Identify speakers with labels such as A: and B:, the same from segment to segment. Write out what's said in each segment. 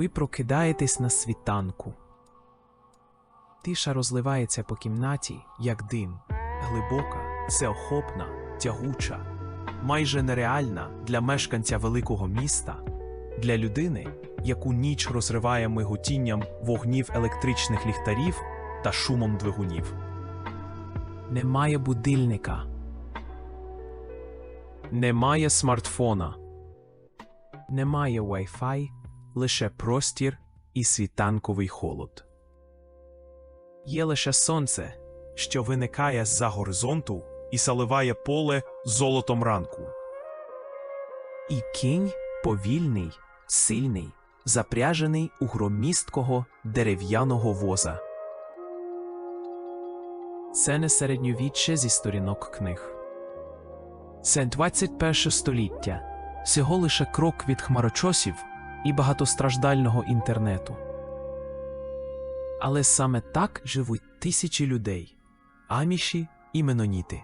A: Ви прокидаєтесь на світанку. Тиша розливається по кімнаті, як дим. Глибока, всеохопна, тягуча, майже нереальна для мешканця великого міста, для людини, яку ніч розриває миготінням вогнів електричних ліхтарів та шумом двигунів. Немає будильника. Немає смартфона. Немає Wi-Fi, лише простір і світанковий холод. Є лише сонце, що виникає з-за горизонту і заливає поле золотом ранку. І кінь повільний, сильний, запряжений у громісткого дерев'яного воза. Це не середньовіччя зі сторінок книг. Це 21 століття, всього лише крок від хмарочосів і багатостраждального інтернету. Але саме так живуть тисячі людей аміші і меноніти.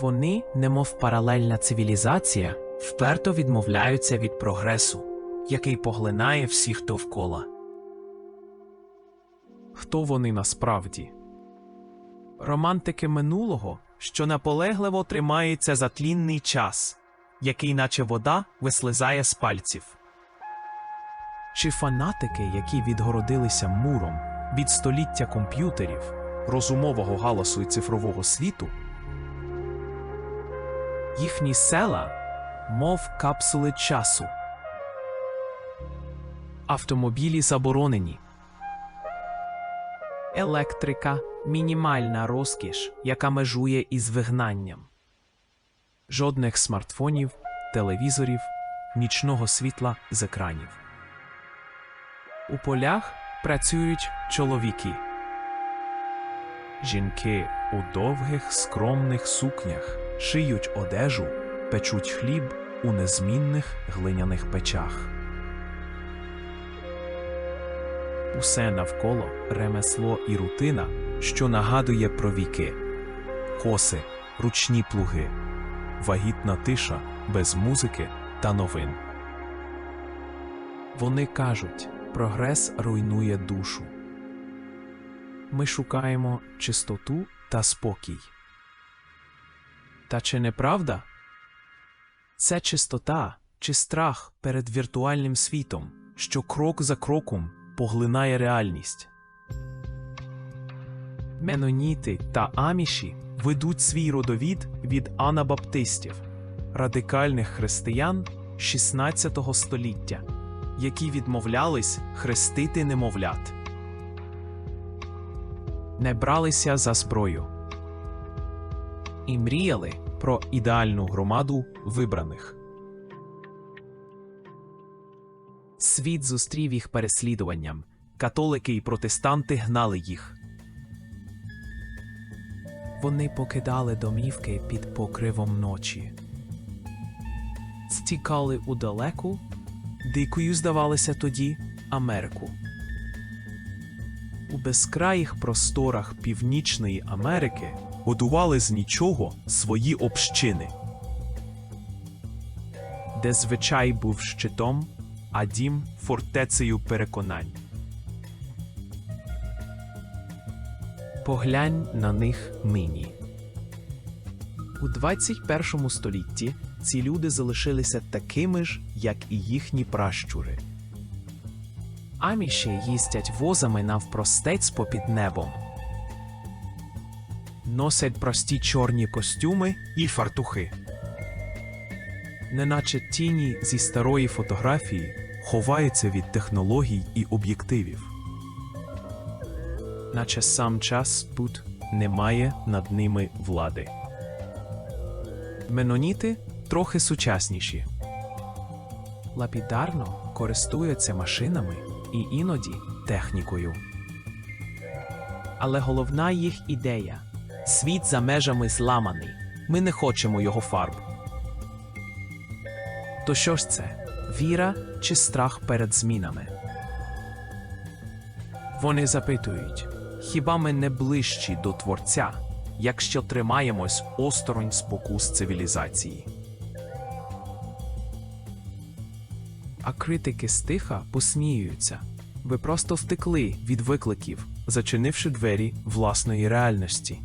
A: Вони, немов паралельна цивілізація, вперто відмовляються від прогресу, який поглинає всіх довкола. Хто вони насправді? Романтики минулого, що наполегливо тримається за тлінний час, який, наче вода, вислизає з пальців. Чи фанатики, які відгородилися муром від століття комп'ютерів, розумового галасу і цифрового світу? Їхні села, мов капсули часу. Автомобілі заборонені. Електрика мінімальна розкіш, яка межує із вигнанням. Жодних смартфонів, телевізорів, нічного світла з екранів. У полях працюють чоловіки. Жінки у довгих скромних сукнях шиють одежу, печуть хліб у незмінних глиняних печах. Усе навколо ремесло і рутина, що нагадує про віки, коси, ручні плуги, вагітна тиша без музики та новин. Вони кажуть, прогрес руйнує душу. Ми шукаємо чистоту та спокій. Та чи не правда? Це чистота чи страх перед віртуальним світом, що крок за кроком поглинає реальність. Меноніти та аміші ведуть свій родовід від анабаптистів, радикальних християн 16 століття, які відмовлялись хрестити немовлят, не бралися за зброю і мріяли про ідеальну громаду вибраних. Світ зустрів їх переслідуванням. Католики і протестанти гнали їх. Вони покидали домівки під покривом ночі. Стікали у далеку, дикою здавалося тоді Америку. У безкраїх просторах Північної Америки будували з нічого свої общини, де звичай був щитом, а дім фортецею переконань. Поглянь на них нині. У 21 столітті ці люди залишилися такими ж, як і їхні пращури. Аміші їздять возами навпростець попід небом. Носять прості чорні костюми і фартухи. Неначе тіні зі старої фотографії ховаються від технологій і об'єктивів. Наче сам час тут не має над ними влади. Меноніти трохи сучасніші. Лапідарно користуються машинами і іноді технікою. Але головна їх ідея світ за межами зламаний. Ми не хочемо його фарб. То що ж це? Віра чи страх перед змінами? Вони запитують, хіба ми не ближчі до Творця, якщо тримаємось осторонь спокус цивілізації? Критики стиха посміюються. Ви просто втекли від викликів, зачинивши двері власної реальності.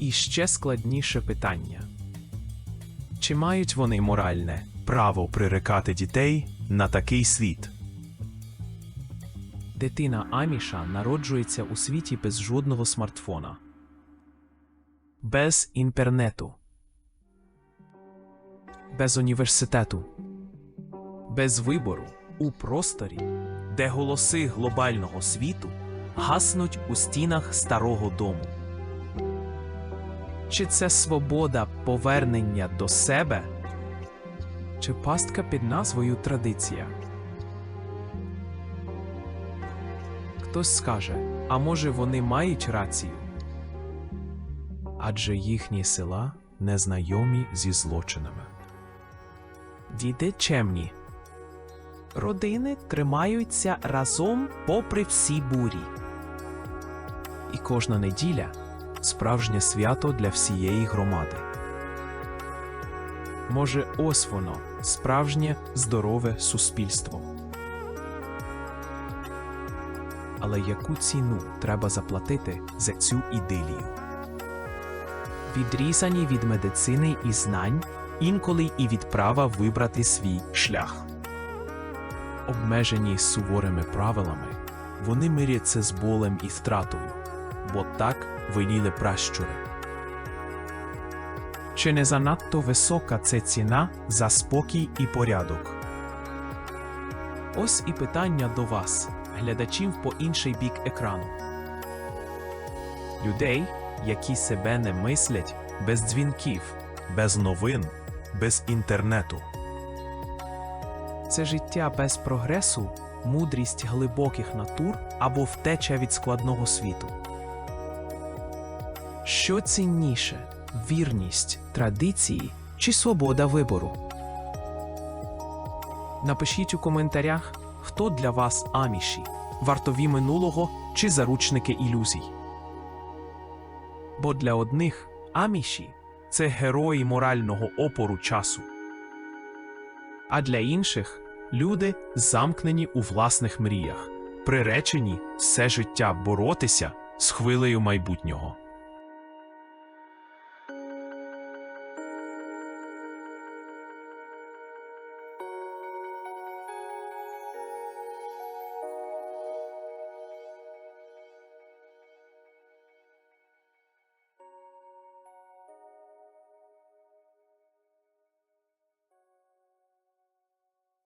A: І ще складніше питання. Чи мають вони моральне право прирекати дітей на такий світ? Дитина Аміша народжується у світі без жодного смартфона, без інтернету, без університету, без вибору у просторі, де голоси глобального світу гаснуть у стінах старого дому. Чи це свобода повернення до себе? Чи пастка під назвою традиція? Хтось скаже, а може вони мають рацію? Адже їхні села незнайомі зі злочинами. Діти чемні. Родини тримаються разом попри всі бурі. І кожна неділя справжнє свято для всієї громади. Може, ось воно, справжнє здорове суспільство. Але яку ціну треба заплатити за цю ідилію? Відрізані від медицини і знань, інколи і від права вибрати свій шлях. Обмежені суворими правилами, вони миряться з болем і втратою, бо так веліли пращури. Чи не занадто висока це ціна за спокій і порядок? Ось і питання до вас, глядачів по інший бік екрану. Людей, які себе не мислять без дзвінків, без новин, без інтернету. Це життя без прогресу, мудрість глибоких натур або втеча від складного світу. Що цінніше вірність традиції чи свобода вибору? Напишіть у коментарях, хто для вас аміші, вартові минулого чи заручники ілюзій. Бо для одних аміші це герої морального опору часу, а для інших люди замкнені у власних мріях, приречені все життя боротися з хвилею майбутнього.